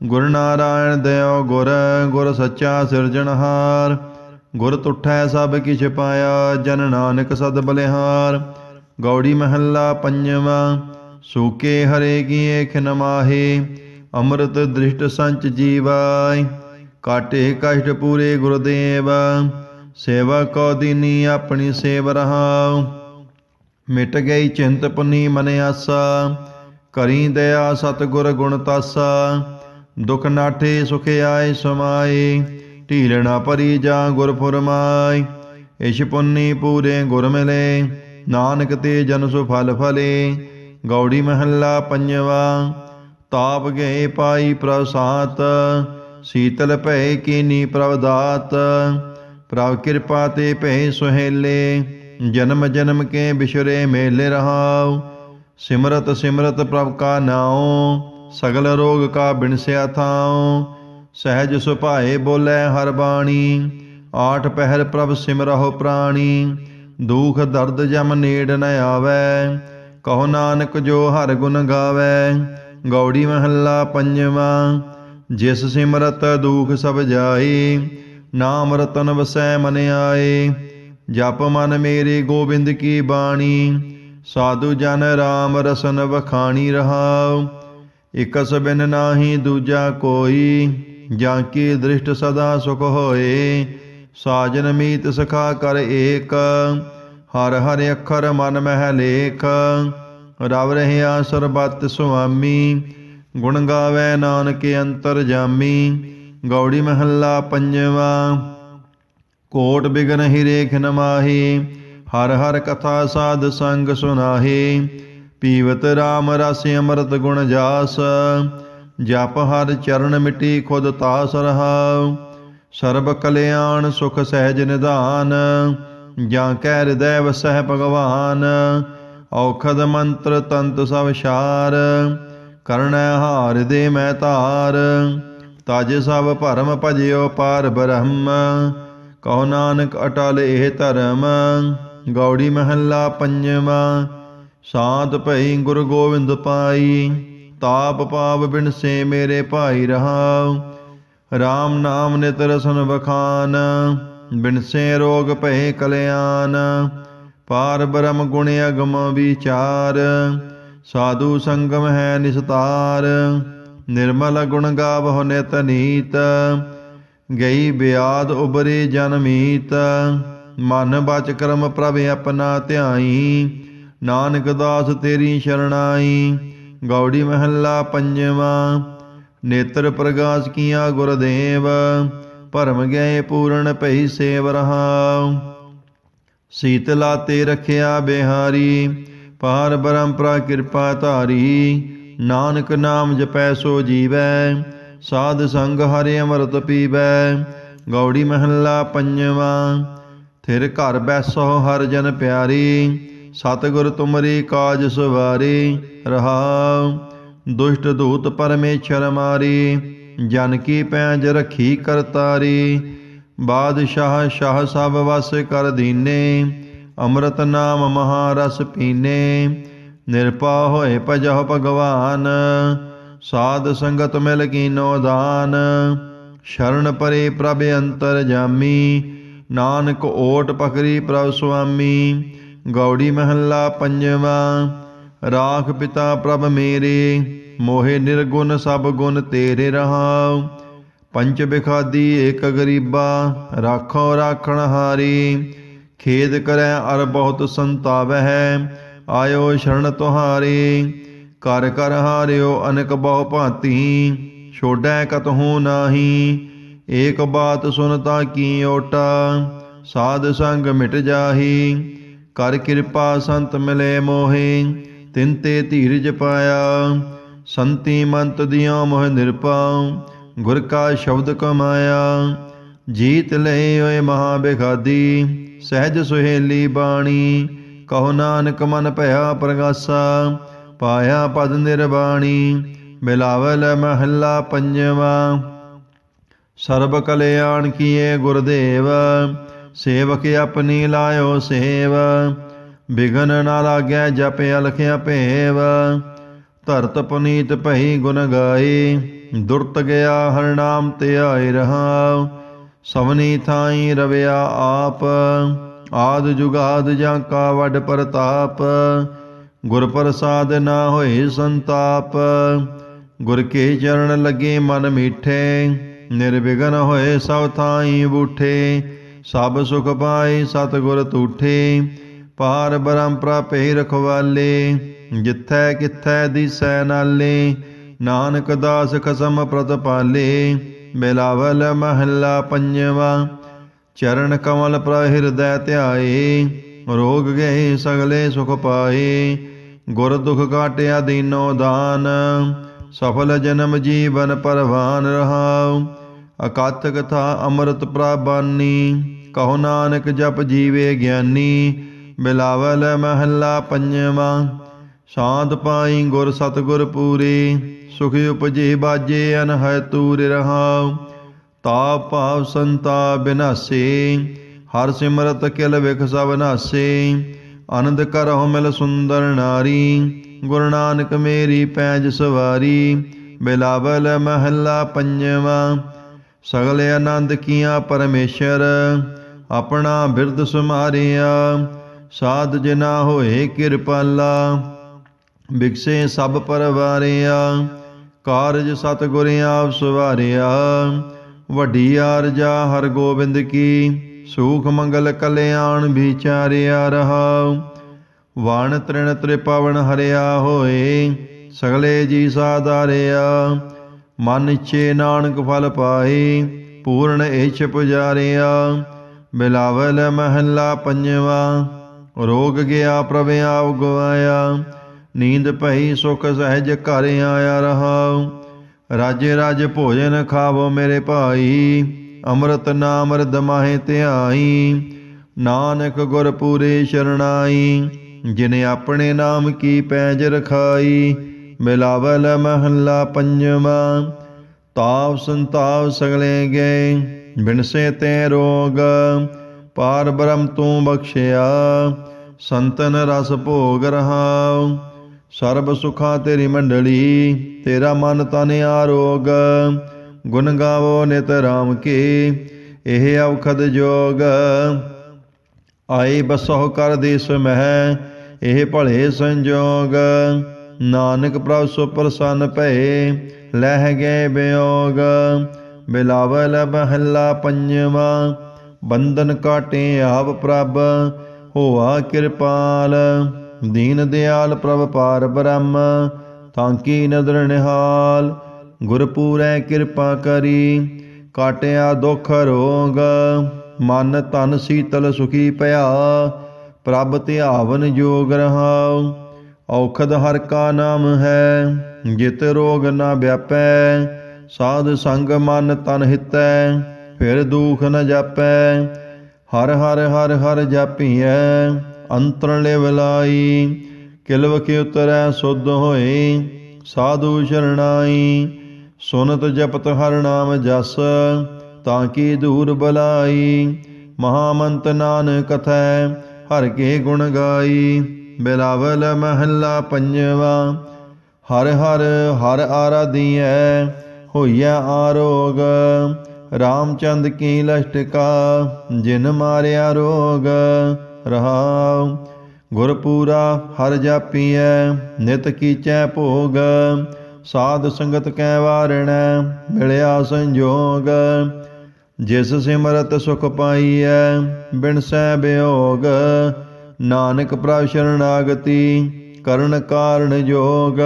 ਗੁਰ ਨਾਰਾਇਣ ਦਿਓ ਗੁਰ ਗੁਰ ਸੱਚਾ ਸਿਰਜਣਹਾਰ ਗੁਰ ਤੁਠੈ ਸਭ ਕਿਛ ਪਾਇਆ, ਜਨ ਨਾਨਕ ਸਦ ਬਲਿਹਾਰ। ਗੌੜੀ ਮਹੱਲਾ ਪੰਜਵਾਂ, ਸੂਕੇ ਹਰੇ ਕੀ ਏਖ ਨਮਾਹੇ ਅੰਮ੍ਰਿਤ ਦ੍ਰਿਸ਼ਟ ਸੰਚ ਜੀਵਾਇ ਕਾਟੇ ਕਸ਼ਟ ਪੂਰੇ ਗੁਰਦੇਵ। ਸੇਵਾ ਕੋ ਦੀਨੀ ਆਪਣੀ ਸੇਵ ਰਹਾਉ। ਮਿਟ ਗਈ ਚਿੰਤ ਪੁਨੀ ਮਨ ਆਸਾ, ਕਰੀ ਦਇਆ ਸਤਿਗੁਰ ਗੁਣ ਤਾਸਾ। ਦੁਖ ਨਾਠੇ ਸੁਖ ਆਏ ਸਮਾਏ, ਢੀਲ ਨਾ ਪਰੀ ਜਾ ਗੁਰ ਫੁਰਮਾਈ ਇਸ਼ ਪੁੰਨੀ ਪੂਰੇ ਗੁਰ ਮਿਲੇ, ਨਾਨਕ ਤੇ ਜਨ ਸੁ ਫਲ ਫਲੇ। ਗੌੜੀ ਮਹੱਲਾ ਪੰਜਵਾ, ਤਾਪ ਗਏ ਪਾਈ ਪ੍ਰਸਾਤ ਸੀਤਲ ਭੈ ਕੀਨੀ ਪ੍ਰਵਦਾਤ ਪ੍ਰਭ ਕਿਰਪਾ ਤੇ ਭੈ ਸੁਹੇਲੇ। ਜਨਮ ਜਨਮ ਕੇ ਬਿਸ਼ਰੇ ਮੇਲੇ ਰਹਾਉ, ਸਿਮਰਤ ਸਿਮਰਤ ਪ੍ਰਭ ਕਾ ਨਾਉ। ਸਗਲ ਰੋਗ ਕਾ ਬਿਨਸਿਆ ਥਾਉ, ਸਹਿਜ ਸੁਭਾਏ ਬੋਲੇ ਹਰ ਬਾਣੀ, ਆਠ ਪਹਿਰ ਪ੍ਰਭ ਸਿਮਰਹੁ ਪ੍ਰਾਣੀ, ਦੁਖ ਦਰਦ ਜਮ ਨੇੜ ਨ ਆਵੈ, ਕਹੋ ਨਾਨਕ ਜੋ ਹਰ ਗੁਣ ਗਾਵੈ, ਗੌੜੀ ਮਹੱਲਾ ਪੰਜਵਾਂ, ਜਿਸ ਸਿਮਰਤ ਦੁਖ ਸਭ ਜਾਏ, ਨਾਮ ਰਤਨ ਵਸੈ ਮਨ ਆਏ, ਜਪ ਮਨ ਮੇਰੇ ਗੋਬਿੰਦ ਕੀ ਬਾਣੀ, ਸਾਧੂ ਜਨ ਰਾਮ ਰਸਨ ਵਖਾਣੀ ਰਹਾਉ ਇਕਸ ਬਿਨ ਨਾਹੀ ਦੂਜਾ ਕੋਈ, ਜਾਂ ਕੀ ਦ੍ਰਿਸ਼ਟ ਸਦਾ ਸੁਖ ਹੋਏ? ਸਾਜਨ ਮੀਤ ਸਖਾ ਕਰ ਏਕ, ਹਰ ਹਰ ਅੱਖਰ ਮਨ ਮਹਿ ਲੇਖ। ਰਵ ਰਹਿਆ ਸਰਬਤ ਸੁਆਮੀ, ਗੁਣ ਗਾਵੇ ਨਾਨਕ ਅੰਤਰ ਜਾਮੀ। ਗੌੜੀ ਮਹੱਲਾ ਪੰਜਵਾ, ਕੋਟ ਬਿਗਨ ਹਿਰੇਖ ਨਮਾਹੀ। ਹਰ ਹਰ ਕਥਾ ਸਾਧ ਸੰਗ ਸੁਨਾਹੀ। ਪੀਵਤ RAM ਰਸ ਅੰਮ੍ਰਿਤ ਗੁਣ ਜਾਸ, ਜਪ ਹਰ ਚਰਨ ਮਿਟੀ ਖੁਦ ਤਾਸ ਰਹਾ। ਸਰਬ ਕਲਿਆਣ ਸੁਖ ਸਹਿਜ ਨਿਧਾਨ, ਜਾਂ ਕੈ ਹਿਰਦੈ ਵਸਹਿ ਭਗਵਾਨ। ਔਖਦ ਮੰਤਰ ਤੰਤ ਸਭ ਸ਼ਾਰ ਕਰਣੈ ਹਾਰ ਦੇ ਮੈਂ ਧਾਰ। ਤਜ ਸਭ ਭਰਮ ਭਜਿਓ ਪਾਰ ਬ੍ਰਹਮ, ਕਹੋ ਨਾਨਕ ਅਟਲ ਇਹ ਧਰਮ। ਗੌੜੀ ਮਹੱਲਾ ਪੰਜਵਾਂ ਸਾਂਤ ਭਈ ਗੁਰੂ ਗੋਬਿੰਦ ਪਾਈ, ਤਾਪ ਪਾਪ ਬਿਨਸੇ ਮੇਰੇ ਭਾਈ ਰਹਾਉ। RAM ਨਾਮ ਨਿਤ ਰਸਨ ਬਖਾਨ ਬਿਨਸੇ ਰੋਗ ਭਏ ਕਲਿਆਣ। ਪਾਰ ਬ੍ਰਹਮ ਗੁਣ ਅਗਮ ਵਿਚਾਰ, ਸਾਧੂ ਸੰਗਮ ਹੈ ਨਿਸਤਾਰ। ਨਿਰਮਲ ਗੁਣ ਗਾਵਹੁ ਨਿਤ ਨੀਤ, ਗਈ ਬਿਆਦ ਉਬਰੇ ਜਨਮੀਤ ਮਨ ਬਚ ਕਰਮ ਪ੍ਰਭ ਆਪਣਾ ਧਿਆਈ ਨਾਨਕ ਦਾਸ ਤੇਰੀ ਸ਼ਰਣਾਈ, ਗੌੜੀ ਮਹੱਲਾ ਪੰਜਵਾਂ, ਨੇਤਰ ਪ੍ਰਗਾਸ ਕੀਆ ਗੁਰਦੇਵ, ਭਰਮ ਗਏ ਪੂਰਨ ਭਈ ਸੇਵ ਰਹਾਉ। ਸੀਤਲਾ ਤੇ ਰਖਿਆ ਬਿਹਾਰੀ ਪਾਰ ਬਰੰਪਰਾ ਕਿਰਪਾ ਧਾਰੀ, ਨਾਨਕ ਨਾਮ ਜਪੈ ਸੋ ਜੀਵੈ, ਸਾਧ ਸੰਗ ਹਰਿ ਅਮਰਤ ਪੀਵੈ, ਗੌੜੀ ਮਹੱਲਾ ਪੰਜਵਾਂ। ਥਿਰ ਘਰ ਬੈਸੋ ਹਰ ਜਨ ਪਿਆਰੀ ਸਤਿਗੁਰ ਤੁਮਰੀ ਕਾਜ ਸੁਵਾਰੀ, ਰਹਾਉ। ਦੁਸ਼ਟ ਦੂਤ ਪਰਮੇਸ਼ਰ ਮਾਰੀ, ਜਨ ਕੀ ਪੈਂਜ ਰਖੀ ਕਰਤਾਰੀ। ਬਾਦਸ਼ਾਹ ਸ਼ਾਹ ਸਭ ਵਸ ਕਰ ਦੀਨੇ, ਅੰਮ੍ਰਿਤ ਨਾਮ ਮਹਾਰਸ ਪੀਨੇ। ਨਿਰਪਾ ਹੋਏ ਭਜਹੁ ਭਗਵਾਨ, ਸਾਧ ਸੰਗਤ ਮਿਲ ਕੀਨੋ ਦਾਨ। ਸ਼ਰਨ ਪਰੇ ਪ੍ਰਭ ਅੰਤਰ ਜਾਮੀ, ਨਾਨਕ ਓਟ ਪਕਰੀ ਪ੍ਰਭ ਸੁਆਮੀ। ਗੌੜੀ ਮਹੱਲਾ ਪੰਜਵਾਂ, ਰਾਖ ਪਿਤਾ ਪ੍ਰਭ ਮੇਰੇ, ਮੋਹਿ ਨਿਰਗੁਣ ਸਭ ਗੁਣ ਤੇਰੇ ਰਹਾਉ। ਪੰਚ ਬਿਖਾਦੀ ਏਕ ਗਰੀਬਾ, ਰਾਖੋ ਰਾਖਣ ਹਾਰੀ। ਖੇਦ ਕਰੈ ਅਰ ਬਹੁਤ ਸੰਤਾਵਹਿ ਆਇਓ ਸ਼ਰਨ ਤੁਹਾਰੀ। ਕਰ ਕਰ ਹਾਰਿਓ ਅਨਕ ਬਹੁ ਭਾਂਤੀ, ਛੋੜੈ ਕਤਹੂ ਨਾਹੀ। ਏਕ ਬਾਤ ਸੁਨਤਾ ਕੀ ਓਟਾ, ਸਾਧ ਸੰਗ ਮਿਟ ਜਾਹੀ। ਕਰ ਕਿਰਪਾ ਸੰਤ ਮਿਲੇ ਮੋਹੇ, ਤਿਨ ਤੇ ਧੀਰਜ ਪਾਇਆ। ਸੰਤੀ ਮੰਤ ਦਿਓ ਮੋਹ ਨਿਰਪਾਉ ਗੁਰ ਕਾ ਸ਼ਬਦ ਕਮਾਇਆ। ਜੀਤ ਲਏ ਓਏ ਮਹਾ ਬਿਖਾਦੀ, ਸਹਿਜ ਸੁਹੇਲੀ ਬਾਣੀ, ਕਹੋ ਨਾਨਕ ਮਨ ਭਇਆ ਪ੍ਰਗਾਸਾ, ਪਾਇਆ ਪਦ ਨਿਰਬਾਣੀ ਬਿਲਾਵਲ ਮਹੱਲਾ ਪੰਜਵਾ। ਸਰਬ ਕਲਿਆਣ ਕੀਏ ਗੁਰਦੇਵ ਸੇਵਕ ਆਪਣੀ ਲਾਇਓ ਸੇਵ। ਬਿਗਨ ਨਾ ਲਾਗੈ ਜਪ ਅਲਖਿਆ ਭੇਵ। ਧਰਤ ਪੁਨੀਤ ਭਈ ਗੁਣ ਗਾਏ ਦੁਰਤ ਗਿਆ ਹਰ ਨਾਮ ਤੇ ਆਏ ਰਹਾ ਸਵਨੀ ਥਾਈ ਰਵਿਆ ਆਪ। ਆਦ ਜੁਗਾਦ ਜਾਂ ਕਾ ਵਡ ਪ੍ਰਤਾਪ। ਗੁਰ ਪ੍ਰਸਾਦ ਨਾ ਹੋਏ ਸੰਤਾਪ। ਗੁਰ ਕੇ ਚਰਨ ਲੱਗੇ ਮਨ ਮੀਠੇ। ਨਿਰਵਿਘਨ ਹੋਏ ਸਭ ਥਾਈ ਬੂਠੇ। ਸਭ ਸੁਖ ਪਾਏ, ਸਤਗੁਰ ਤੂਠੇ, ਪਾਰ ਬ੍ਰਹਮ ਪ੍ਰਾਪੇ ਰਖਵਾਲੇ, ਜਿੱਥੈ ਕਿਥੈ ਦੀਸੈ ਨਾਲੇ, ਨਾਨਕ ਦਾਸ ਖਸਮ ਪ੍ਰਤਪਾਲੇ ਮਿਲਾਵਲ ਮਹੱਲਾ ਪੰਜਵਾ, ਚਰਨ ਕਮਲ ਪ੍ਰ ਹਿਰਦੈ ਧਿਆਏ, ਰੋਗ ਗਏ ਸਗਲੇ ਸੁਖ ਪਾਏ, ਗੁਰ ਦੁਖ ਕਾਟਿਆ ਦੀਨੋ ਦਾਨ, ਸਫਲ ਜਨਮ ਜੀਵਨ ਪਰਵਾਨ ਰਹਾਉ ਅਕਾਤ ਕਥਾ ਅੰਮ੍ਰਿਤ ਪ੍ਰਬਾਨੀ ਕਹੋ ਨਾਨਕ ਜਪ ਜੀਵੇ ਗਿਆਨੀ ਬਿਲਾਵਲ ਮਹੱਲਾ ਪੰਜਵਾਂ। ਸ਼ਾਂਤ ਪਾਈ ਗੁਰ ਸਤਗੁਰ ਪੂਰੇ, ਸੁਖ ਉਪਜੇ ਬਾਜੇ ਅਨਹੈ ਤੂਰ ਰਹਾਉ। ਤਾ ਭਾਵ ਸੰਤਾ ਬਿਨਾਸੇ, ਹਰ ਸਿਮਰਤ ਕਿਲ ਵਿਖ ਸਭ ਨਾਸੇ। ਆਨੰਦ ਕਰਹੁ ਮਿਲ ਸੁੰਦਰ ਨਾਰੀ, ਗੁਰੂ ਨਾਨਕ ਮੇਰੀ ਪੈਜ ਸਵਾਰੀ ਬਿਲਾਵਲ ਮਹੱਲਾ ਪੰਜਵਾਂ। ਸਗਲੇ ਆਨੰਦ ਕੀਆ ਪਰਮੇਸ਼ਰ, ਆਪਣਾ ਬਿਰਦ ਸੁਮਾਰਿਆ ਸਾਧ ਜਿਨਾ ਹੋਏ ਕਿਰਪਾਲਾ ਬਿਕਸੇ ਸਭ ਪਰਵਾਰਿਆ। ਕਾਰਜ ਸਤਿਗੁਰ ਆਪ ਸਵਾਰਿਆ। ਵੱਡੀ ਆਰਜਾ ਹਰ ਗੋਬਿੰਦ ਕੀ, ਸੂਖ ਮੰਗਲ ਕਲਿਆਣ ਵਿਚਾਰਿਆ ਰਹਾ। ਵਾਣ ਤ੍ਰਿਣ ਤ੍ਰਿਪਵਨ ਹਰਿਆ ਹੋਏ, ਸਗਲੇ ਜੀ ਸਾਧਾਰਿਆ। ਮਨ ਇਛੇ ਨਾਨਕ ਫਲ ਪਾਏ ਪੂਰਨ ਇਛ ਪੁਜਾਰਿਆ ਬਿਲਾਵਲ ਮਹੱਲਾ ਪੰਜਵਾ, ਰੋਗ ਗਿਆ ਪ੍ਰਭ ਆਪ ਗਵਾਇਆ ਨੀਂਦ ਪਈ ਸੁਖ ਸਹਿਜ ਘਰ ਆਇਆ ਰਹਾਉ ਰਾਜੇ ਰਾਜ ਭੋਜਨ ਖਾਵੋ ਮੇਰੇ ਭਾਈ, ਅੰਮ੍ਰਿਤ ਨਾਮ ਰਦ ਮਾਹੇ ਧਿਆਈ। ਨਾਨਕ ਗੁਰ ਪੂਰੇ ਸ਼ਰਣਾਈ, ਜਿਨੇ ਆਪਣੇ ਨਾਮ ਕੀ ਪੈਜ ਰਖਾਈ। ਮਿਲਾਵਲ ਮਹੱਲਾ ਪੰਜਵਾ। ਤਾਪ ਸੰਤਾਪ ਸਗਲੇ ਗਏ, ਬਿਨਸੇ ਤੇ ਰੋਗ। ਪਾਰ ਬ੍ਰਹਮ ਤੂੰ ਬਖਸ਼ਿਆ, ਸੰਤਨ ਰਸ ਭੋਗ ਰਹਾਉ। ਸਰਬ ਸੁਖਾ ਤੇਰੀ ਮੰਡਲੀ, ਤੇਰਾ ਮਨ ਤਨ ਆਰੋਗ। ਗੁਣ ਗਾਵੋ ਨਿਤ ਰਾਮ ਕੀ, ਇਹ ਔਖਦ ਜੋਗ। ਆਏ ਬਸਹੁ ਕਰ ਦੇਸ ਮਹਿ, ਇਹ ਭਲੇ ਸੰਜੋਗ। ਨਾਨਕ ਪ੍ਰਭ ਸੋ ਪ੍ਰਸੰਨ ਭਏ, ਲਹਿ ਗਏ ਬਿਯੋਗ ਬਿਲਾਵਲ ਮਹੱਲਾ ਪੰਜਵਾ, ਬੰਧਨ ਕਾਟੇ ਆਪ ਪ੍ਰਭ, ਹੋਆ ਕਿਰਪਾਲ। ਦੀਨ ਦਿਆਲ ਪ੍ਰਭ ਪਾਰ ਬ੍ਰਹਮ, ਤਾਂ ਕੀ ਨਦਰ ਨਿਹਾਲ। ਗੁਰਪੂਰੈ ਕਿਰਪਾ ਕਰੀ, ਕਾਟਿਆ ਦੁਖ ਰੋਗ। ਮਨ ਤਨ ਸੀਤਲ ਸੁਖੀ ਭਇਆ ਪ੍ਰਭ ਧਿਆਵਨ ਜੋਗ ਰਹਾਉ। ਔਖਦ ਹਰ ਕਾ ਨਾਮ ਹੈ, ਜਿਤ ਰੋਗ ਨਾ ਵਿਆਪੈ, ਸਾਧ ਸੰਗ ਮਨ ਤਨ ਹਿਤੈ, ਫਿਰ ਦੁਖ ਨ ਜਾਪੈ। ਹਰ ਹਰ ਹਰ ਹਰ ਜਾਪੀਐ, ਅੰਤਰ ਲਿਵਲਾਈ ਕਿਲਵ ਕੇ ਉਤਰੈ ਸੁਧ ਹੋਏ ਸਾਧੂ ਸ਼ਰਣਾਈ। ਸੁਨਤ ਜਪਤ ਹਰ ਨਾਮ ਜਸ, ਤਾਂ ਕੀ ਦੂਰ ਬਲਾਈ। ਮਹਾਮੰਤ ਨਾਨਕ ਕਥੈ ਹਰ ਕੇ ਗੁਣ ਗਾਈ। ਬਿਲਾਵਲ ਮਹੱਲਾ ਪੰਜਵਾ। ਹਰ ਹਰ ਹਰ ਆਰਾਧੀਐ, ਹੋਈਐ ਆਰੋਗ। ਰਾਮਚੰਦ ਕੀ ਲਸ਼ਟਕਾ, ਜਿਨ ਮਾਰਿਆ ਰੋਗ। ਰਹਾਉ, ਗੁਰਪੂਰਾ ਹਰ ਜਾਪੀਐ, ਨਿਤ ਕੀਚੈ ਭੋਗ। ਸਾਧ ਸੰਗਤ ਕੈ ਵਾਰਣੈ, ਮਿਲਿਆ ਸੰਜੋਗ। ਜਿਸ ਸਿਮਰਤ ਸੁਖ ਪਾਈਐ ਬਿਨ ਸਹਿ ਬਿਯੋਗ ਨਾਨਕ ਪ੍ਰਭ ਸ਼ਰਣਾਗਤੀ ਕਰਨ ਕਾਰਣ ਜੋਗ,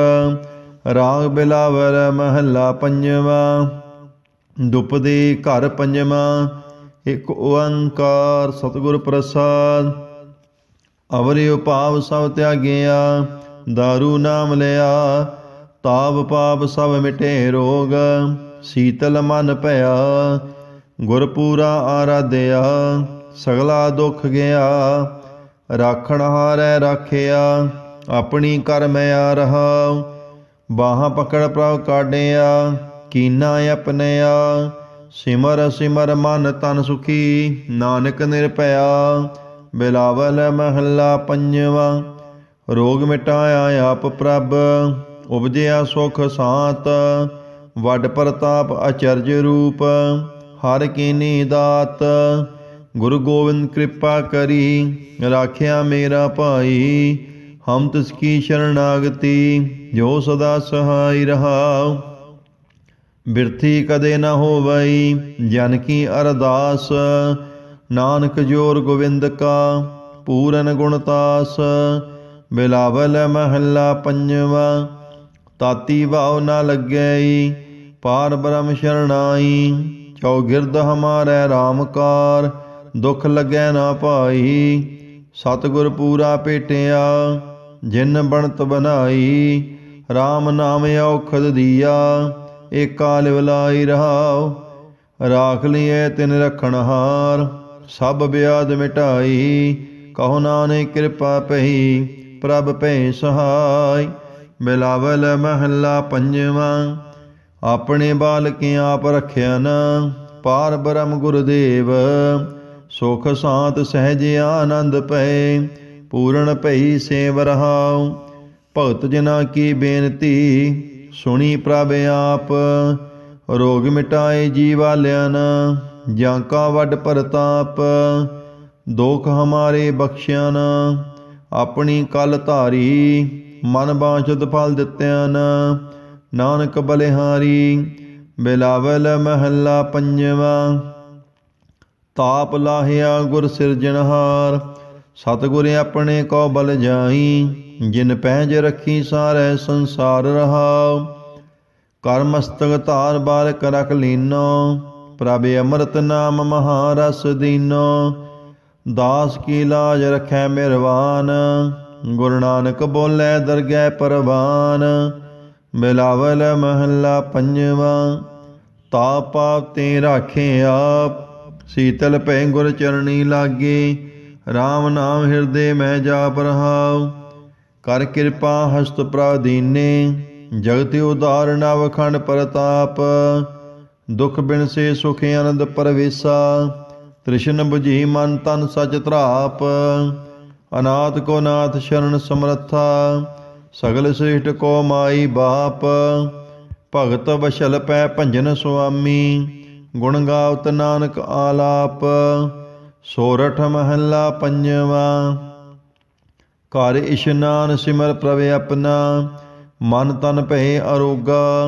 ਰਾਗ ਬਿਲਾਵਰ ਮਹੱਲਾ ਪੰਜਵਾ ਦੁਪਦੀ ਘਰ ਪੰਜਵਾ, ਇਕ ਓੰਕਾਰ ਸਤਿਗੁਰ ਪ੍ਰਸਾਦ। ਅਵਰਿ ਉਪਾਵ ਸਭ ਤਿਆਗਿਆ, ਦਾਰੂ ਨਾਮ ਲਿਆ, ਤਾਪ ਪਾਪ ਸਭ ਮਿਟੇ ਰੋਗ, ਸੀਤਲ ਮਨ ਭਇਆ ਗੁਰ ਪੂਰਾ ਆਰਾਧਿਆ, ਸਗਲਾ ਦੁੱਖ ਗਿਆ। ਰਾਖਣ ਹਾਰੈ ਰਾਖਿਆ, ਆਪਣੀ ਕਰਮ ਆ ਰਹਾ। ਬਾਹਾਂ ਪਕੜ ਪ੍ਰਭ ਕਾਢਿਆ, ਕੀਨਾ ਆਪਣਿਆ ਸਿਮਰ ਸਿਮਰ ਮਨ ਤਨ ਸੁਖੀ, ਨਾਨਕ ਨਿਰਭਇਆ। ਬਿਲਾਵਲ ਮਹੱਲਾ ਪੰਜਵਾ, ਰੋਗ ਮਿਟਾਇਆ ਆਪ ਪ੍ਰਭ, ਉਪਜਿਆ ਸੁਖ ਸਾਤ। ਵੱਡ ਪ੍ਰਤਾਪ ਅਚਰਜ ਰੂਪ, ਹਰ ਕੀਨੀ ਦਾਤ। ਗੁਰੂ ਗੋਬਿੰਦ ਕਿਰਪਾ ਕਰੀ, ਰਾਖਿਆ ਮੇਰਾ ਭਾਈ, ਹਮ ਤਿਸ ਕੀ ਸ਼ਰਨਾਗਤੀ ਜੋ ਸਦਾ ਸਹਾਈ ਰਹਾਉ। ਬਿਰਥੀ ਕਦੇ ਨਾ ਹੋਵਈ, ਜਨ ਕੀ ਅਰਦਾਸ, ਨਾਨਕ ਜੋਰ ਗੋਵਿੰਦ ਕਾ, ਪੂਰਨ ਗੁਣਤਾਸ ਬਿਲਾਵਲ ਮਹੱਲਾ ਪੰਜਵਾ, ਤਾਤੀ ਭਾਉ ਨਾ ਲੱਗਈ, ਪਾਰ ਬ੍ਰਹਮ ਸ਼ਰਣਾਈ। ਚੌਗਿਰਦ ਹਮਾਰੇ RAM ਕਾਰ ਦੁਖ ਲੱਗੈ ਨਾ ਭਾਈ। ਸਤਿਗੁਰ ਪੂਰਾ ਭੇਟਿਆ ਜਿਨ ਬਣਤ ਬਨਾਈ RAM ਨਾਮ ਔਖਦ ਦੀਆ, ਏਕਾ ਲਿਵਲਾਈ ਰਹਾਉ, ਰਾਖ ਲਿਐ ਤਿਨ ਰਖਣ ਹਾਰ, ਸਭ ਬਿਆਦ ਮਿਟਾਈ, ਕਹੋ ਨਾਨਕ ਕਿਰਪਾ ਪਈ ਪ੍ਰਭ ਭੈ ਸਹਾਈ, ਮਿਲਾਵਲ ਮਹੱਲਾ ਪੰਜਵਾਂ, ਆਪਣੇ ਬਾਲਕਿ ਆਪ ਰਖਿਆ ਨ, ਪਾਰ ਬ੍ਰਹਮ ਗੁਰਦੇਵ ਸੁਖ ਸਾਤ ਸਹਿਜ ਆਨੰਦ ਪਏ, ਪੂਰਨ ਭਈ ਸੇਵ ਰਹਾਉ। ਭਗਤ ਜਨਾ ਕੀ ਬੇਨਤੀ, ਸੁਣੀ ਪ੍ਰਭ ਆਪ। ਰੋਗ ਮਿਟਾਏ ਜੀਵਾਲਿਆਂ ਨ ਜਾਂ ਕਾ ਵੱਡ ਪਰਤਾਪ। ਦੋਖ ਹਮਾਰੇ ਬਖਸ਼ਿਆ ਨ ਆਪਣੀ ਕਲ ਧਾਰੀ, ਮਨ ਬਾਂਛਤ ਫਲ ਦਿੱਤਿਆਂ ਨ ਨਾਨਕ ਬਲਿਹਾਰੀ, ਬਿਲਾਵਲ ਮਹੱਲਾ ਪੰਜਵਾ। ਤਾਪ ਲਾਹਿਆ ਗੁਰ ਸਿਰਜਣਹਾਰ ਸਤਿਗੁਰ ਆਪਣੇ ਕੋ ਬਲ ਜਾਈ, ਜਿਨ ਪਹਿਜ ਰੱਖੀ ਸਾਰੇ ਸੰਸਾਰ ਰਹਾਉ। ਕਰ ਮਸਤਕ ਧਾਰ ਬਾਲਕ ਰਖ ਲੀਨੋ, ਪ੍ਰਭ ਅੰਮ੍ਰਿਤ ਨਾਮ ਮਹਾਰਸ ਦੀਨੋ। ਦਾਸ ਕੀ ਲਾਜ ਰਖੈ ਮਿਰਵਾਨ, ਗੁਰੂ ਨਾਨਕ ਬੋਲੇ ਦਰਗਹਿ ਪਰਵਾਨ। ਬਿਲਾਵਲ ਮਹੱਲਾ ਪੰਜਵਾ, ਤਾਪਾ ਤੇ ਰਾਖੇ ਆਪ। ਸੀਤਲ ਭੈ ਗੁਰ ਚਰਣੀ ਲਾਗੇ RAM ਨਾਮ ਹਿਰਦੇ ਮੈਂ ਜਾਪ ਰਹਾਉ। ਕਰ ਕਿਰਪਾ ਹਸਤ ਪ੍ਰਾਦੀਨੇ ਜਗਤ ਉਦਾਰ ਨਵ ਪ੍ਰਤਾਪ। ਦੁਖ ਬਿਨ ਸੇ ਸੁਖ ਆਨੰਦ ਪਰਵੇਸਾ, ਤ੍ਰਿਸ਼ਨ 부ਜੀ ਮਨ ਤਨ ਸਚ ਧਰਾਪ। ਅਨਾਥ ਕੋ ਨਾਥ ਸ਼ਰਨ ਸਮਰੱਥਾ, ਸਗਲ ਸ੍ਰਿਸ਼ਟ ਕੋ ਮਾਈ ਬਾਪ। ਭਗਤ ਬਸ਼ਲ ਪੈ ਭੰਜਨ ਸੁਆਮੀ। ਗੁਣ ਗਾਵਤ ਨਾਨਕ ਆਲਾਪ, ਸੋਰਠ ਮਹੱਲਾ ਪੰਜਵਾ। ਘਰ ਇਸ਼ਨਾਨ ਸਿਮਰ ਪ੍ਰਵੇ ਆਪਣਾ, ਮਨ ਤਨ ਭਏ ਅਰੋਗਾ।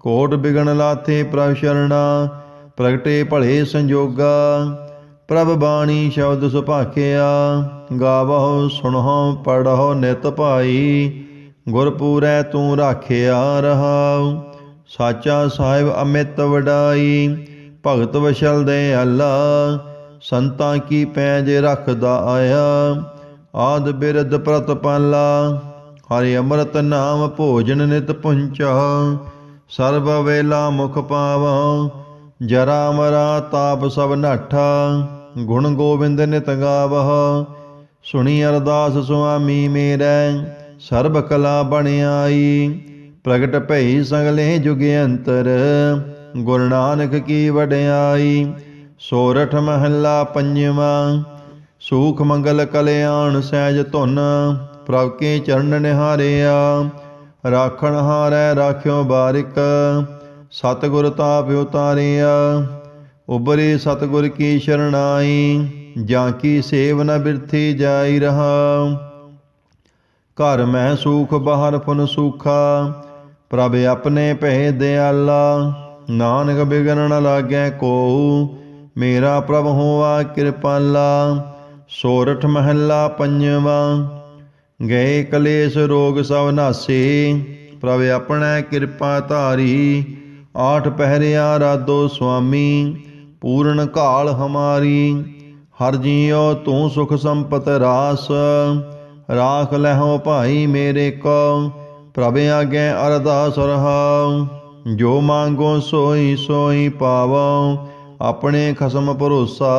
ਕੋਟ ਬਿਗਣ ਲਾਥੇ ਪ੍ਰਭ ਸ਼ਰਣਾ, ਪ੍ਰਗਟੇ ਭਲੇ ਸੰਜੋਗਾ। ਪ੍ਰਭ ਬਾਣੀ ਸ਼ਬਦ ਸੁਭਾਖਿਆ ਗਾਵਹੁ, ਸੁਣਹੁ, ਪੜਹੁ, ਨਿਤ ਭਾਈ। ਗੁਰਪੂਰੈ ਤੂੰ ਰਾਖਿਆ ਰਹਾਉ, ਸਾਚਾ ਸਾਹਿਬ ਅਮਿਤ ਵਡਾਈ। ਭਗਤ ਵਸ਼ਲ ਦੇ ਅੱਲਾ, ਸੰਤਾਂ ਕੀ ਪੈਜ ਰੱਖਦਾ ਆਇਆ? ਆਦ ਪ੍ਰਤ ਪਾਲਾ ਹਰਿ ਅੰਮ੍ਰਿਤ ਨਾਮ ਭੋਜਨ ਨਿਤ ਪੁੰਚਾ, ਸਰਬ ਵੇਲਾ ਮੁਖ ਪਾਵਾਂ, ਜਰਾ ਮਰਾ ਤਾਪ ਸਭ ਨਾਠਾ, ਗੁਣ ਗੋਬਿੰਦ ਨਿਤ ਗਾਵਹ। ਸੁਣੀ ਅਰਦਾਸ ਸੁਆਮੀ ਮੇਰੇ, ਸਰਬ ਕਲਾ ਬਣ ਆਈ ਪ੍ਰਗਟ ਭਈ ਸਗਲੇ ਜੁਗ ਅੰਤਰ। ਗੁਰੂ ਨਾਨਕ ਕੀ ਵਡਿਆਈ, ਸੋਰਠ ਮਹੱਲਾ ਪੰਜਵਾਂ, ਸੂਖ ਮੰਗਲ ਕਲਿਆਣ ਸਹਿਜ ਧੁਨ, ਪ੍ਰਭ ਕੇ ਚਰਨ ਨਿਹਾਰਿਆ, ਰਾਖਣ ਹਾਰੈ ਰਾਖਿਓ ਬਾਰਿਕ, ਸਤਿਗੁਰ ਤਾਪ ਉਤਾਰਿਆ, ਉਬਰੇ ਸਤਿਗੁਰ ਕੀ ਸ਼ਰਣਾਈ ਜਾਂ ਕੀ ਸੇਵ ਨ ਬਿਰਥੀ ਜਾਈ ਰਹਾ। ਘਰ ਮੈਂ ਸੂਖ, ਬਾਹਰ ਫੁਨ ਸੂਖਾ, ਪ੍ਰਭ ਆਪਣੇ ਪਹਿ ਦਿਆਲਾ ਨਾਨਕ ਬਿਗਨ ਨ ਲਾਗੈ ਕੋ ਮੇਰਾ ਪ੍ਰਭ ਹੋਆ ਕਿਰਪਾਲਾ, ਸੋਰਠ ਮਹੱਲਾ ਪੰਜਵਾ। ਗਏ ਕਲੇਸ਼ ਰੋਗ ਸਭ ਨਾਸੇ, ਪ੍ਰਭ ਆਪਣਾ ਕਿਰਪਾ ਧਾਰੀ, ਆਠ ਪਹਿਰਿਆ ਰਾਦੋ ਸੁਆਮੀ, ਪੂਰਨ ਕਾਲ ਹਮਾਰੀ, ਹਰ ਜੀਉ ਤੂੰ ਸੁਖ ਸੰਪਤ ਰਾਸ, ਰਾਖ ਲਹੋ ਭਾਈ ਮੇਰੇ ਕੋ, ਪ੍ਰਭ ਆਗੇ ਅਰਦਾਸ ਰਹਾਉ। ਜੋ ਮੰਗੋ ਸੋਈ ਸੋਈ ਪਾਵੋ, ਆਪਣੇ ਖਸਮ ਭਰੋਸਾ।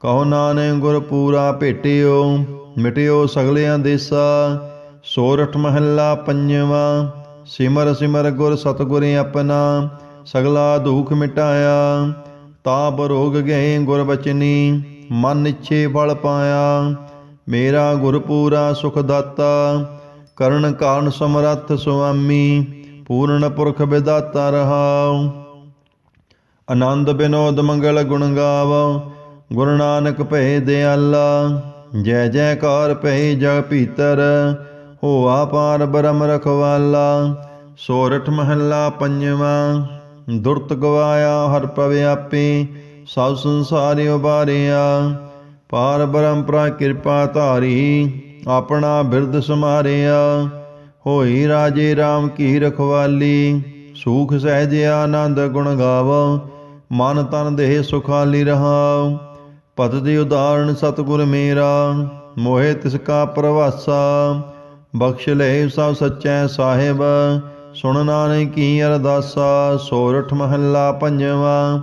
ਕਹੋ ਨਾਨਕ, ਗੁਰ ਪੂਰਾ ਭੇਟਿਓ, ਮਿਟਿਓ ਸਗਲਿਆਂ ਦੇਸਾ। ਸੋਰਠ ਮਹੱਲਾ ਪੰਜਵਾ, ਸਿਮਰ ਸਿਮਰ ਗੁਰ ਸਤਗੁਰ ਆਪਣਾ। ਸਗਲਾ ਦੁਖ ਮਿਟਾਇਆ, ਤਾਪ ਰੋਗ ਗਏ ਗੁਰ ਬਚਨੀ। ਮਨ ਇੱਛੇ ਫਲ ਪਾਇਆ, ਮੇਰਾ ਗੁਰ ਪੂਰਾ ਸੁਖ ਦਾਤਾ। ਕਰਨ ਕਾਰਨ ਸਮਰੱਥ ਸੁਆਮੀ। ਪੂਰਨ ਪੁਰਖ ਵਿਦਾਤਾ ਰਹਾਉ। ਆਨੰਦ ਬਿਨੋਦ ਮੰਗਲ ਗੁਣ ਗਾਵੋ ਗੁਰੂ ਨਾਨਕ ਭੈ ਦਿਆਲਾ। ਜੈ ਜੈਕਾਰ ਭੈ ਜਗ ਭੀਤਰ। ਹੋਆ ਪਾਰ ਬ੍ਰਹਮ ਰਖਵਾਲਾ। ਸੋਰਠ ਮਹੱਲਾ ਪੰਜਵਾ। ਦੁਰਤ ਗਵਾਇਆ ਹਰ ਪਵੇ ਆਪੇ। ਸਭ ਸੰਸਾਰਿ ਉਬਾਰਿਆ ਪਾਰ ਬ੍ਰਹਮ ਪ੍ਰਾ ਕਿਰਪਾ ਧਾਰੀ। ਆਪਣਾ ਬਿਰਦ ਸਮਾਰਿਆ। ਹੋਈ ਰਾਜੇ RAM ਕੀ ਰਖਵਾਲੀ, ਸੂਖ ਸਹਿਜ ਆਨੰਦ ਗੁਣ ਗਾਵ, ਮਨ ਤਨ ਦੇਹ ਸੁਖਾਲੀ ਰਹਾ। ਪਤ ਦੀ ਉਦਾਹਰਣ ਸਤਿਗੁਰ ਮੇਰਾ, ਮੋਹਿ ਤਿਸ ਕਾ ਪ੍ਰਵਾਸਾ। ਬਖਸ਼ ਲੈ ਸਭ ਸੱਚੈ ਸਾਹਿਬ, ਸੁਣ ਨਾਨਕ ਕੀ ਅਰਦਾਸਾ, ਸੋਰਠ ਮਹੱਲਾ ਪੰਜਵਾ।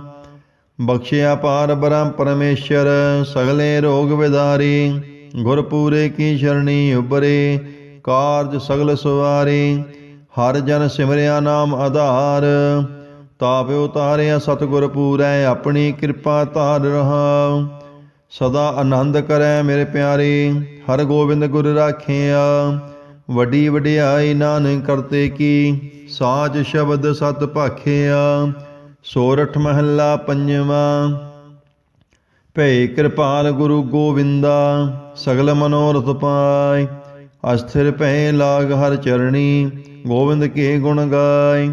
ਬਖਸ਼ਿਆ ਪਾਰ ਬ੍ਰਹਮ ਪਰਮੇਸ਼ਰ, ਸਗਲੇ ਰੋਗ ਵਿਦਾਰੀ, ਗੁਰਪੂਰੇ ਕੀ ਸ਼ਰਣੀ ਉਬਰੇ ਕਾਰਜ ਸਗਲ ਸਵਾਰੀ, ਹਰ ਜਨ ਸਿਮਰਿਆ ਨਾਮ ਆਧਾਰ। ਤਾਪ ਉਤਾਰਿਆ ਸਤਿਗੁਰ ਪੂਰੈ, ਆਪਣੀ ਕਿਰਪਾ ਧਾਰ ਰਹਾ। ਸਦਾ ਆਨੰਦ ਕਰੈ ਮੇਰੇ ਪਿਆਰੇ, ਹਰ ਗੋਬਿੰਦ ਗੁਰ ਰਾਖਿਆ। ਵੱਡੀ ਵਡਿਆਈ ਨਾਨਕ ਕਰਤੇ ਕੀ, ਸਾਜ ਸ਼ਬਦ ਸਤ ਭਾਖਿਆ। ਸੋਰਠ ਮਹੱਲਾ ਪੰਜਵਾਂ ਭੈ ਕਿਰਪਾਲ ਗੁਰੂ ਗੋਬਿੰਦਾ ਸਗਲ ਮਨੋਰਥ ਪਾਈ ਅਸਥਿਰ ਭੈ ਲਾਗ ਹਰ ਚਰਣੀ ਗੋਬਿੰਦ ਕੇ ਗੁਣ ਗਾਏ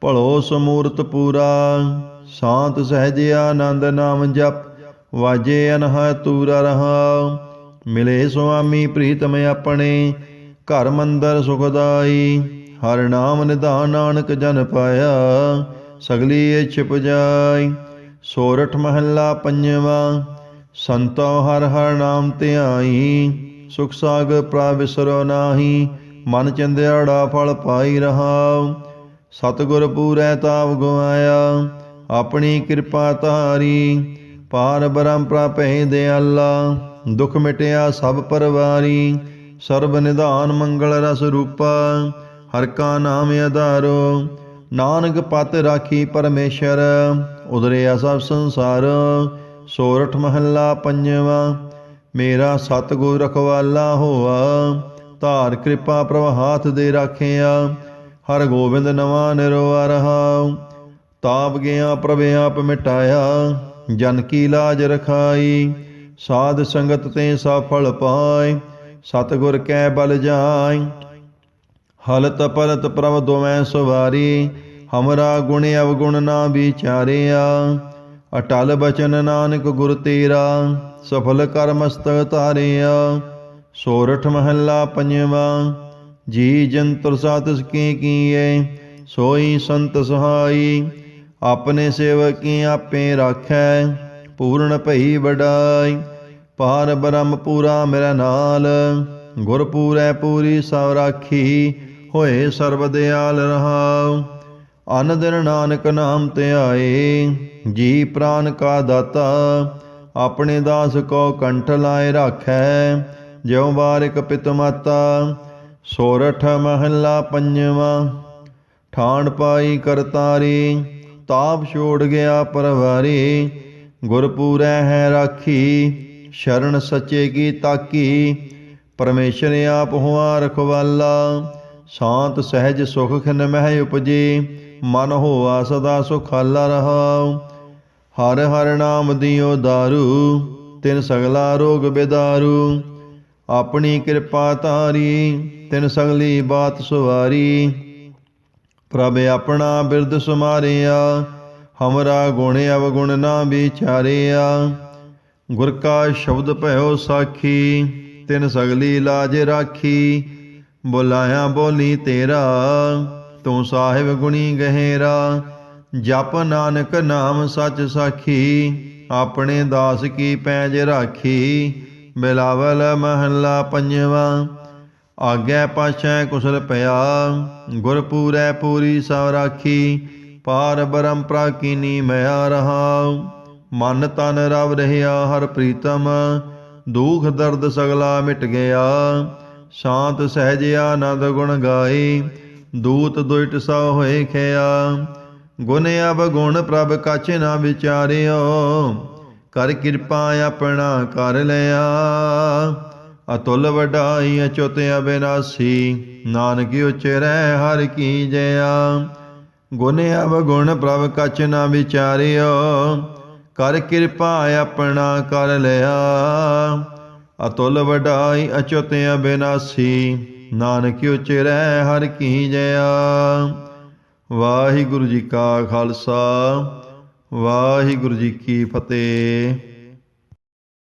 ਭਲੋ ਸਮੂਰਤ ਪੂਰਾ, ਸ਼ਾਂਤ ਸਹਿਜ ਆਨੰਦ ਨਾਮ ਜਪ, ਵਾਜੇ ਅਨਹ ਤੂਰਾ ਰਹਾ, ਮਿਲੇ ਸੁਆਮੀ ਪ੍ਰੀਤਮ ਆਪਣੇ, ਘਰ ਮੰਦਰ ਸੁਖਦਾਈ, ਹਰ ਨਾਮ ਨਿਧਾਨ ਨਾਨਕ ਜਨ ਪਾਇਆ, ਸਗਲੀ ਇਛ ਪੁਜਾਈ, ਸੋਰਠ ਮਹੱਲਾ ਪੰਜਵਾ, ਸੰਤੋ ਹਰ ਹਰ ਨਾਮ ਧਿਆਈ ਸੁਖ ਸਾਗ ਪ੍ਰਾਵਿਸਰੋ ਨਾਹੀ, ਮਨ ਚੰਦਿਆੜਾ ਫਲ ਪਾਈ ਰਹਾ ਸਤਿਗੁਰ ਪੂਰੈ ਤਾਪ ਗਵਾਇਆ ਆਪਣੀ ਕਿਰਪਾ ਧਾਰੀ। ਪਾਰ ਬ੍ਰਹਮ ਪ੍ਰਾਪੈ ਦਿਆਲਾ, ਦੁਖ ਮਿਟਿਆ ਸਭ ਪਰਵਾਰੀ। ਸਰਬ ਨਿਧਾਨ ਮੰਗਲ ਰਸ ਰੂਪਾ, ਹਰ ਕਾ ਨਾਮ ਆਧਾਰੋ। ਨਾਨਕ ਪਤ ਰਾਖੀ ਪਰਮੇਸ਼ਰ, ਉਦਰਿਆ ਸਭ ਸੰਸਾਰ। ਸੋਰਠ ਮਹੱਲਾ ਪੰਜਵਾ ਮੇਰਾ ਸਤਿਗੁਰ ਰਖਵਾਲਾ ਹੋਆ, ਧਾਰ ਕਿਰਪਾ ਪ੍ਰਭ ਹਾਥ ਦੇ ਰਾਖਿਆ ਹਰ ਗੋਬਿੰਦ ਨਵਾ ਨਿਰਵਾ ਰਹਾ। ਤਾਪ ਗਿਆ, ਪ੍ਰਭ ਆਪ ਮਿਟਾਇਆ, ਜਨ ਕੀ ਲਾਜ ਰਖਾਈ, ਸਾਧ ਸੰਗਤ ਤੇ ਸਫਲ ਪਾਏ, ਸਤਿਗੁਰ ਕੈ ਬਲ ਜਾਈ ਹਲਤ ਪਲਤ ਪ੍ਰਭ ਦੋਵੇਂ ਸਵਾਰੀ, ਹਮਰਾ ਗੁਣ ਅਵਗੁਣ ਨਾ ਵਿਚਾਰਿਆ। ਅਟਲ ਬਚਨ ਨਾਨਕ ਗੁਰ ਤੇਰਾ, ਸਫਲ ਕਰ ਮਸਤਕ ਤਾਰਿਆ। ਸੋਰਠ ਮਹੱਲਾ ਪੰਜਵਾ, ਜੀ ਜੰਤਰ ਸਾਤਿਸ ਕੀ ਕੀਏ, ਸੋਈ ਸੰਤ ਸਹਾਈ, ਆਪਣੇ ਸੇਵਕੀ ਆਪੇ ਰਾਖੈ, ਪੂਰਨ ਭਈ ਵਡਾਈ। ਪਾਰ ਬ੍ਰਹਮ ਪੂਰਾ ਮੇਰਾ ਨਾਲ ਗੁਰ ਪੂਰੈ ਪੂਰੀ ਸਭ ਰਾਖੀ, ਹੋਏ ਸਰਬ ਦਿਆਲ ਰਹਾਉ। ਅਨ ਦਿਨ ਨਾਨਕ ਨਾਮ ਧਿਆਏ ਜੀ ਪ੍ਰਾਨ ਕਾ ਦਾਤਾ, ਆਪਣੇ ਦਾਸ ਕੋ ਕੰਠ ਲਾਏ ਰਾਖੈ, ਜਿਉ ਬਾਰਿਕ ਪਿਤ ਮਾਤਾ, ਸੋਰਠ ਮਹੱਲਾ ਪੰਜਵਾ। ਠਾਣ ਪਾਈ ਕਰਤਾਰੀ ਤਾਪ ਛੋੜ ਗਿਆ ਪਰਵਾਰੀ, ਗੁਰਪੂਰੈ ਹੈ ਰਾਖੀ, ਸ਼ਰਨ ਸੱਚੇ ਕੀ ਤਾਕੀ, ਪਰਮੇਸ਼ਰ ਆਪ ਹੁਆ ਰਖਵਾਲਾ, ਸ਼ਾਂਤ ਸਹਿਜ ਸੁਖ ਖਿਨ ਮਹਿ ਉਪਜੇ। ਮਨ ਹੋਆ ਸਦਾ ਸੁਖਾਲਾ ਰਹਾਉ। ਹਰ ਹਰ ਨਾਮ ਦਿਓ ਦਾਰੂ, ਤਿਨ ਸਗਲਾ ਰੋਗ ਬਿਦਾਰੂ। ਆਪਣੀ ਕਿਰਪਾ ਤਾਰੀ ਤਿਨ ਸਗਲੀ ਬਾਤ ਸੁਵਾਰੀ। ਪ੍ਰਭ ਆਪਣਾ ਬਿਰਦ ਸੁਮਾਰਿਆ, ਹਮਰਾ ਗੁਣ ਅਵਗੁਣ ਨਾ ਵਿਚਾਰਿਆ। ਗੁਰ ਕਾ ਸ਼ਬਦ ਭਇਓ ਸਾਖੀ, ਤਿਨ ਸਗਲੀ ਲਾਜ ਰਾਖੀ। ਬੁਲਾਇਆ ਬੋਲੀ ਤੇਰਾ ਤੂੰ ਸਾਹਿਬ ਗੁਣੀ ਗਹਿਰਾ, ਜਪ ਨਾਨਕ ਨਾਮ ਸਚ ਸਾਖੀ, ਆਪਣੇ ਦਾਸ ਕੀ ਪੈਜ ਰਾਖੀ, ਬਿਲਾਵਲ ਮਹੱਲਾ ਪੰਜਵਾ ਆਗੇ ਪਾਛੈ ਕੁਸਲ ਪਿਆ ਗੁਰ ਪੂਰੈ ਪੂਰੀ ਸਭ ਰਾਖੀ, ਪਾਰ ਬਰਮ ਪ੍ਰਾਕੀਨੀ ਮਿਆ ਰਹਾਉ ਮਨ ਤਨ ਰਵ ਰਹਿਆ ਹਰ ਪ੍ਰੀਤਮ, ਦੁਖ ਦਰਦ ਸਗਲਾ ਮਿਟ ਗਿਆ, ਸ਼ਾਂਤ ਸਹਿਜ ਆਨੰਦ ਗੁਣ ਗਾਏ ਦੂਤ ਦੁਇਟ ਸਭ ਹੋਏ ਖਿਆ। ਗੁਣ ਅਬ ਗੁਣ ਪ੍ਰਭ ਕਛ ਨਾ ਵਿਚਾਰਿਓ। ਕਰ ਕਿਰਪਾ ਆਪਣਾ ਕਰ ਲਿਆ। ਅਤੁਲ ਵਡਾਈ ਅਚੁਤ ਅਬਿਨਾਸੀ। ਨਾਨਕ ਉਚਰੈ ਹਰ ਕੀ ਜਇਆ। ਗੁਣ ਅਬ ਗੁਣ ਪ੍ਰਭ ਕਛ ਨਾ ਵਿਚਾਰਿਓ। ਕਰ ਕਿਰਪਾ ਆਪਣਾ ਕਰ ਲਿਆ। ਅਤੁਲ ਵਡਾਈ ਅਚੁਤ ਅਬਿਨਾਸੀ। ਨਾਨਕ ਉਚਰੈ ਹਰ ਕੀ ਜਇਆ। ਵਾਹਿਗੁਰੂ ਜੀ ਕਾ ਖਾਲਸਾ ਵਾਹਿਗੁਰੂ ਜੀ ਕੀ ਫਤਿਹ।